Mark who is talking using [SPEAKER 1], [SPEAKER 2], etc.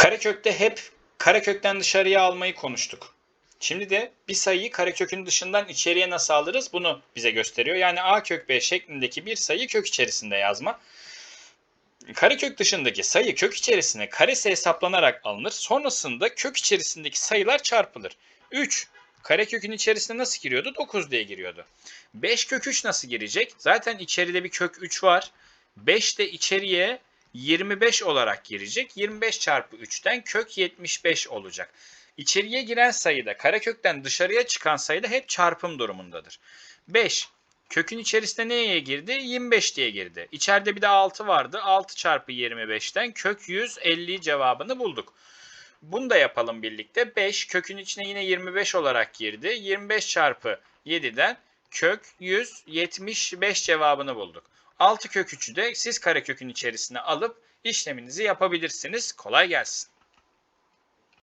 [SPEAKER 1] Karekökte hep karekökten dışarıya almayı konuştuk. Şimdi de bir sayıyı karekökün dışından içeriye nasıl alırız bunu bize gösteriyor. Yani a kök b şeklindeki bir sayı kök içerisinde yazma. Karekök dışındaki sayı kök içerisine karesi hesaplanarak alınır. Sonrasında kök içerisindeki sayılar çarpılır. 3 karekökün içerisine nasıl giriyordu? 9 diye giriyordu. 5 kök 3 nasıl girecek? Zaten içeride bir kök 3 var. 5 de içeriye 25 olarak girecek. 25 çarpı 3'ten kök 75 olacak. İçeriye giren sayıda karekökten dışarıya çıkan sayıda hep çarpım durumundadır. 5 kökün içerisine neye girdi? 25 diye girdi. İçeride bir de 6 vardı. 6 çarpı 25'ten kök 150 cevabını bulduk. Bunu da yapalım birlikte. 5 kökün içine yine 25 olarak girdi. 25 çarpı 7'den kök 175 cevabını bulduk. 6 kök 3'ü de siz karekökün içerisine alıp işleminizi yapabilirsiniz. Kolay gelsin.